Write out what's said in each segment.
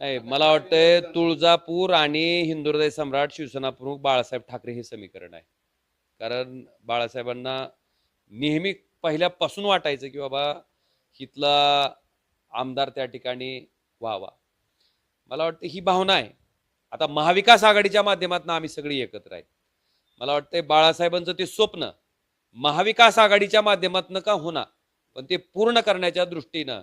नाही मला वाटतंय तुळजापूर आणि हिंदुहृदय सम्राट शिवसेना प्रमुख बाळासाहेब ठाकरे हे समीकरण आहे. कारण बाळासाहेबांना नेहमी पहिल्यापासून वाटायचं की बाबा इथला आमदार त्या ठिकाणी व्हावा. मला वाटतं ही भावना आहे. आता महाविकास आघाडीच्या माध्यमातून आम्ही सगळी एकत्र आहे. मला वाटतंय बाळासाहेबांचं ते स्वप्न महाविकास आघाडीच्या माध्यमातून का होणार पण ते पूर्ण करण्याच्या दृष्टीनं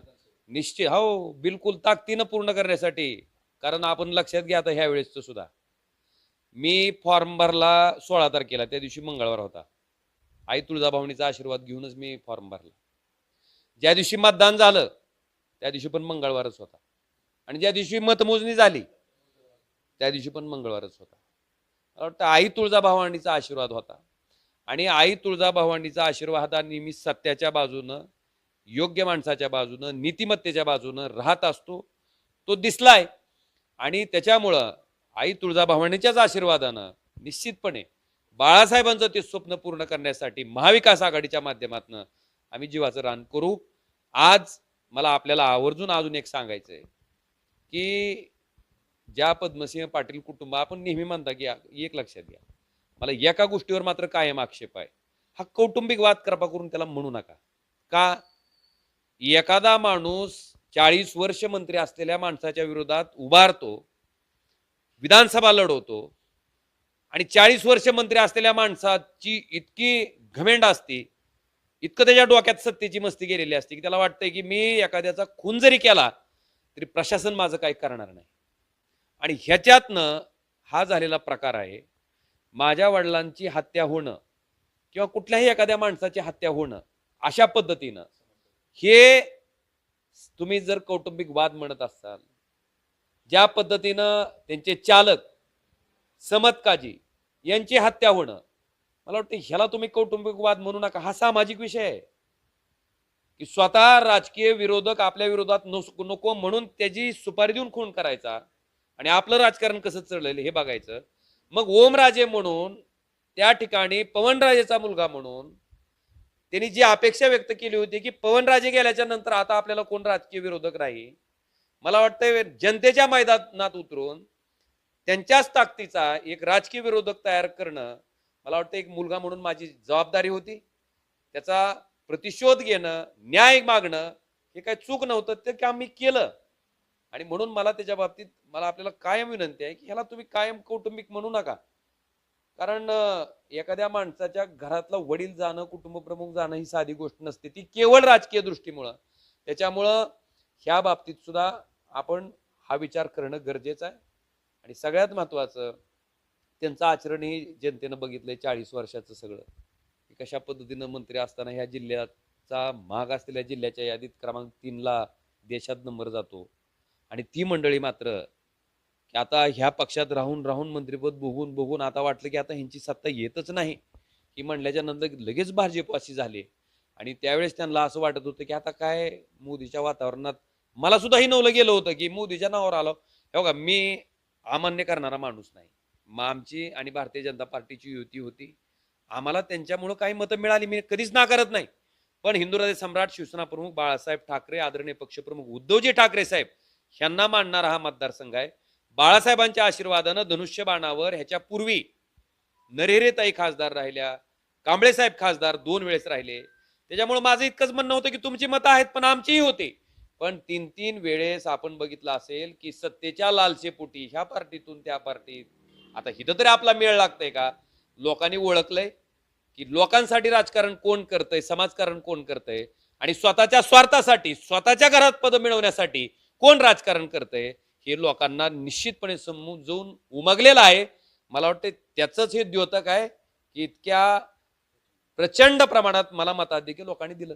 निश्चित. हो बिलकुल ताकदीनं पूर्ण करण्यासाठी. कारण आपण लक्षात घ्या आता ह्या वेळेसचं सुद्धा. मी फॉर्म भरला सोळा तारखेला त्या दिवशी मंगळवार होता. आई तुळजाभवानीचा आशीर्वाद घेऊनच मी फॉर्म भरला. ज्या दिवशी मतदान झालं त्या दिवशी पण मंगळवारच होता. आणि ज्या दिवशी मतमोजणी झाली त्या दिवशी पण मंगळवारच होता. मला वाटतं आई तुळजाभवानीचा आशीर्वाद होता. आणि आई तुळजाभवानीचा हा नेहमी सत्याच्या बाजूनं योग्य माणसाच्या बाजूनं नीतिमत्तेच्या बाजूनं राहत असतो तो दिसलाय. आणि त्याच्यामुळं आई तुळजाभवानीच्याच आशीर्वादानं निश्चितपणे बाळासाहेबांचं ते स्वप्न पूर्ण करण्यासाठी महाविकास आघाडीच्या माध्यमातून आम्ही जीवाचं रान करू. आज मला आपल्याला आवर्जून अजून एक सांगायचं आहे की ज्या पद्मसिंह पाटील कुटुंब आपण नेहमी म्हणता की एक लक्षात घ्या. मला एका गोष्टीवर मात्र कायम आक्षेप आहे. हा कौटुंबिक वाद कृपा करून त्याला म्हणू नका. का? एखादा माणूस चाळीस वर्ष मंत्री असलेल्या माणसाच्या विरोधात उभारतो विधानसभा लढवतो आणि चाळीस वर्ष मंत्री असलेल्या माणसाची इतकी घमेंड असते इतकं त्याच्या डोक्यात सत्तेची मस्ती गेलेली असते की त्याला वाटतंय की मी एखाद्याचा खून जरी केला तरी प्रशासन माझं काही करणार नाही. आणि ह्याच्यातनं हा झालेला प्रकार आहे माझ्या वडिलांची हत्या होणं किंवा कुठल्याही एखाद्या माणसाची हत्या होणं अशा पद्धतीनं हे तुम्ही जर कौटुंबिक वाद म्हणत असाल ज्या पद्धतीनं त्यांचे चालक समतकाजी यांची हत्या होणं मला वाटतं ह्याला तुम्ही कौटुंबिक वाद म्हणू नका. हा सामाजिक विषय आहे. की स्वतः राजकीय विरोधक आपल्या विरोधात नको नको म्हणून त्याची सुपारी देऊन खून करायचा आणि आपलं राजकारण कसं चढलेलं हे बघायचं. मग ओमराजे म्हणून त्या ठिकाणी पवनराजेचा मुलगा म्हणून त्यांनी जी अपेक्षा व्यक्त केली होती की पवनराजे गेल्याच्यानंतर आता आपल्याला कोण राजकीय विरोधक राहील मला वाटतं जनतेच्या मैदानात उतरून त्यांच्याच ताकदीचा एक राजकीय विरोधक तयार करणं मला वाटतं एक मुलगा म्हणून माझी जबाबदारी होती. त्याचा प्रतिशोध घेणं न्याय मागणं हे काही चूक नव्हतं ते काम मी केलं. आणि म्हणून मला त्याच्या बाबतीत मला आपल्याला कायम विनंती आहे की ह्याला तुम्ही कायम कौटुंबिक म्हणू नका. कारण एखाद्या माणसाच्या घरातलं वडील जाणं कुटुंब प्रमुख जाणं ही साधी गोष्ट नसते. ती केवळ राजकीय दृष्टीमुळं. त्याच्यामुळं ह्या बाबतीत सुद्धा आपण हा विचार करणं गरजेचं आहे. आणि सगळ्यात महत्वाचं त्यांचं आचरण ही जनतेनं बघितलंय चाळीस वर्षाचं सगळं. कशा पद्धतीनं मंत्री असताना ह्या जिल्ह्याचा महाग असलेल्या जिल्ह्याच्या यादीत क्रमांक तीनला देशात नंबर जातो. आणि ती मंडळी मात्र आता ह्या पक्षात राहून राहून मंत्रिपद बघून बघून आता वाटलं की आता ह्यांची सत्ता येतच नाही. ही म्हणल्याच्या नंतर लगेच भाजपवासी झाले. आणि त्यावेळेस त्यांना असं वाटत होतं की आता काय मोदीच्या वातावरणात मला सुद्धा ही नवलं गेलं होतं की मोदीच्या नावावर आलो. हे बघा मी अमान्य करणारा माणूस नाही. मग आमची आणि भारतीय जनता पार्टीची युती होती. आम्हाला त्यांच्यामुळं काही मतं मिळाली मी कधीच नाकारत नाही. पण हिंदू सम्राट शिवसेना प्रमुख बाळासाहेब ठाकरे आदरणीय पक्षप्रमुख उद्धवजी ठाकरे साहेब ह्यांना मानणारा हा मतदारसंघ आहे. बाळासाहेबांच्या आशीर्वादानं धनुष्यबाणावर ह्याच्या पूर्वी नरेरेताई खासदार राहिल्या कांबळे साहेब खासदार दोन वेळेस राहिले. त्याच्यामुळे माझं इतकंच म्हणणं होतं की तुमची मतं आहेत पण आमचीही होती. पण तीन तीन वेळेस आपण बघितलं असेल की सत्तेच्या लालसेपोटी ह्या पार्टीतून त्या पार्टीत आता हिथं तरी आपला मेळ लागतंय का? लोकांनी ओळखलंय की लोकांसाठी राजकारण कोण करतंय समाजकारण कोण करतंय? आणि स्वतःच्या स्वार्थासाठी स्वतःच्या घरात पद मिळवण्यासाठी कोण राजकारण करतंय? हे लोकांना निश्चितपणे समजून उमगलेलं आहे. मला वाटतं त्याचंच हे द्योतक आहे की इतक्या प्रचंड प्रमाणात मला मताधिक्य लोकांनी दिलं.